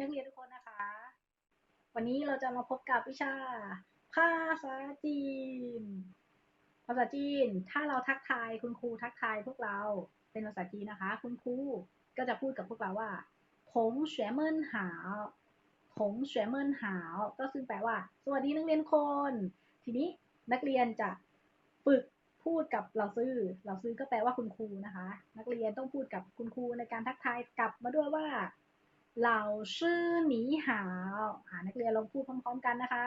นักเรียนทุกคนนะคะ วันนี้เราจะมาพบกับวิชา ภาษาจีน ภาษาจีน ถ้าเราทักทายคุณครูทักทายพวกเราเป็นภาษาจีนนะคะ คุณครูก็จะพูดกับพวกเราว่าผงเฉวยเมินหาวผงเฉวยเมินหาว ก็ซึ่งแปลว่า สวัสดีนักเรียนคน ทีนี้นักเรียนจะฝึกพูดกับเราซื้อ เราซื้อก็แปลว่าคุณครูนะคะ นักเรียนต้องพูดกับคุณครูในการทักทายกลับมาด้วยว่า เหล่าชื่อหนีหาวอ่านักเรียนลองพูดพร้อมๆกันนะคะ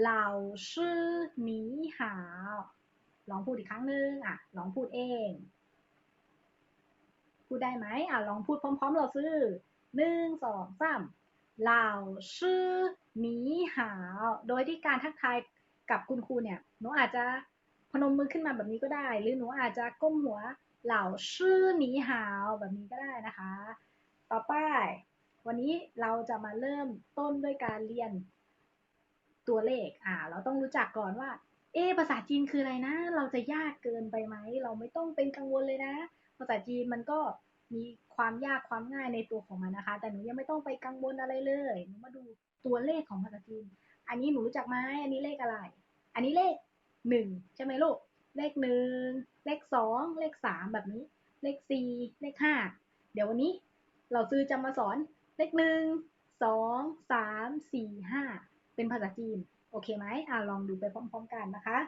เหล่าชื่อหนีหาว ลองพูดอีกครั้งหนึ่งอะ ลองพูดเอง พูดได้ไหมอะ ลองพูดพร้อมๆ เราซื้อหนึ่งสองสามเหล่าชื่อหนีหาว โดยที่การทักทายกับคุณครูเนี่ย หนูอาจจะพนมมือขึ้นมาแบบนี้ก็ได้ หรือหนูอาจจะก้มหัวเหล่าชื่อหนีหาวแบบนี้ก็ได้นะคะ ต่อไป วันนี้เราจะมาเริ่มต้นด้วยการเรียนตัวเลข อ่า เราต้องรู้จักก่อนว่า เอภาษาจีนคืออะไรนะ เราจะยากเกินไปไหม เราไม่ต้องเป็นกังวลเลยนะ ภาษาจีนมันก็มีความยากความง่ายในตัวของมันนะคะ แต่หนูยังไม่ต้องไปกังวลอะไรเลย หนูมาดูตัวเลขของภาษาจีน อันนี้หนูรู้จักไหมอันนี้เลขอะไร อันนี้เลขหนึ่งใช่ไหมลูก เลขหนึ่ง เลขสอง เลขสามแบบนี้ เลขสี่ เลขห้า เดี๋ยววันนี้เราซื้อจะมาสอน เลขหนึ่งสองสามสี่ห้าเป็นภาษาจีน โอเคไหมอ่าลองดูไปพร้อมๆกันนะคะ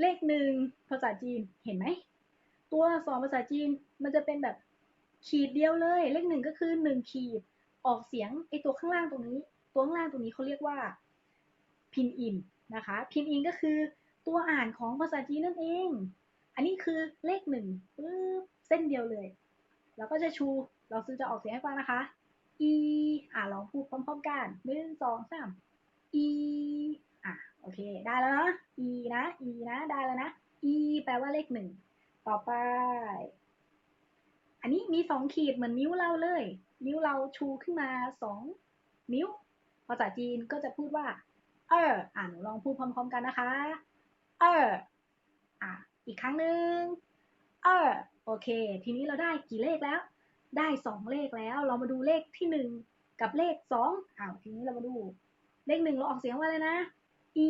เลขหนึ่งภาษาจีนเห็นไหม ตัวสอักษรภาษาจีนมันจะเป็นแบบขีดเดียวเลย เลขหนึ่งก็คือหนึ่งขีด ออกเสียงไอตัวข้างล่างตรงนี้ ตัวข้างล่างตรงนี้เขาเรียกว่าพินอินนะคะ พินอินก็คือตัวอ่านของภาษาจีนนั่นเอง อันนี้คือเลขหนึ่งปึ๊บเส้นเดียวเลย แล้วก็จะชู เราซื้อจะออกเสียงให้ฟังนะคะ e อ่าลองพูดพร้อมๆกันหนึ่งสองสาม e อะ โอเค ได้แล้วนะ e นะ e นะ ได้แล้วนะ e แปลว่าเลขหนึ่ง ต่อไป อันนี้มีสองขีดเหมือนนิ้วเราเลย นิ้วเราชูขึ้นมาสองนิ้ว ภาษาจีนก็จะพูดว่า เออ อ่าหนูลองพูดพร้อม ๆ กันนะคะ เออ อะ อีกครั้งหนึ่งเออ โอเค ทีนี้เราได้กี่เลขแล้ว ได้สองเลขแล้ว เรามาดูเลขที่หนึ่งกับเลขสองอ้าวทีนี้เรามาดูเลขหนึ่งเราออกเสียงว่าอะไรนะ e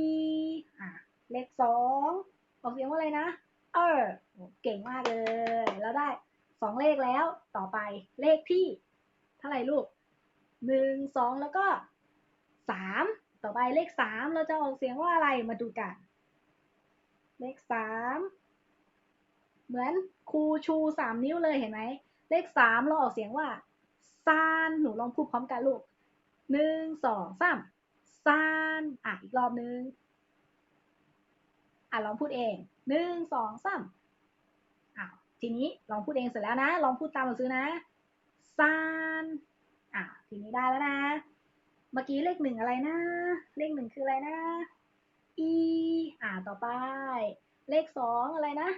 อะเลขสองออกเสียงว่าอะไรนะ เออเก่งมากเลย เราได้สองเลขแล้ว ต่อไปเลขที่ เท่าไหร่ลูกหนึ่งสองแล้วก็สามต่อไปเลขสามเราจะออกเสียงว่าอะไรมาดูกัน เลขสาม เหมือนครูชูสามนิ้วเลยเห็นไหม เลขสามเราออกเสียงว่าซานหนูลองพูดพร้อมกันลูกหนึ่งสองสามซานอะอีกรอบนึง อะลองพูดเองหนึ่งสองสามอ้าวทีนี้ลองพูดเองเสร็จแล้วนะ ลองพูดตามเราซื้อนะซานอะทีนี้ได้แล้วนะ เมื่อกี้เลขหนึ่งอะไรนะ เลขหนึ่งคืออะไรนะ e อ่าต่อไป เลขสองอะไรนะ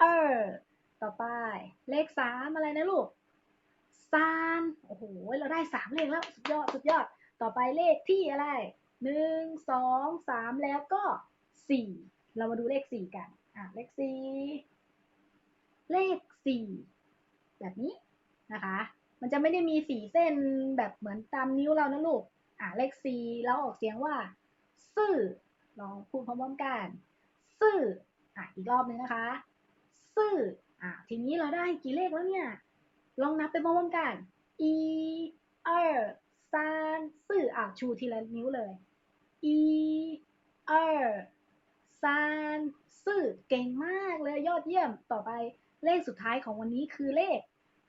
เออต่อไป เลขสามอะไรนะลูกซานโอ้โห เราได้สามเลขแล้ว สุดยอด สุดยอด ต่อไปเลขที่อะไรหนึ่งสองสามแล้วก็สี่เรามาดูเลขสี่กัน อะ เลขสี่เลขสี่แบบนี้นะคะ มันจะไม่ได้มีสีเส้นแบบเหมือนตามนิ้วเรานะลูก อะ เลขสี่เราออกเสียงว่า ซื่อ ลองพูดพร้อมๆกัน ซื่อ อะ อีกรอบนึงนะคะ ซื่ออะทีนี้เราได้กี่เลขแล้วเนี่ย ลองนับไปพร้อมกัน e เออซานซื่ออะชูทีละนิ้วเลย e เออซานซื่อเก่งมากเลยยอดเยี่ยมต่อไปเลขสุดท้ายของวันนี้คือเลข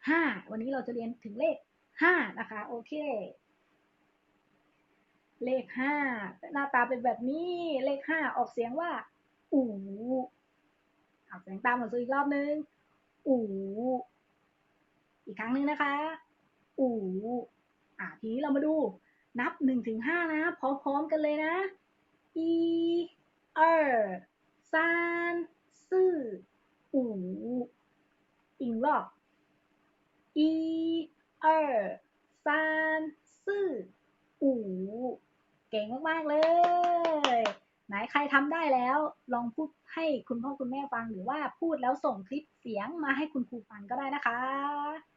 ห้าวันนี้เราจะเรียนถึงเลขห้านะคะโอเค เลขห้าหน้าตาเป็นแบบนี้เลขห้าออกเสียงว่าอู ออกเสียงตามเหมือนซื้ออีกรอบนึง อูอีกครั้งหนึ่งนะคะ อูอะทีนี้เรามาดู นับหนึ่งถึงห้านะพร้อมๆกันเลยนะ อีเออซานซื่ออูอีกรอบอีเออซานซื่ออูเก่งมาก ๆ เลย ไหนใครทำได้แล้ว ลองพูดให้คุณพ่อคุณแม่ฟังหรือว่าพูดแล้วส่งคลิปเสียงมาให้คุณครูฟังก็ได้นะคะ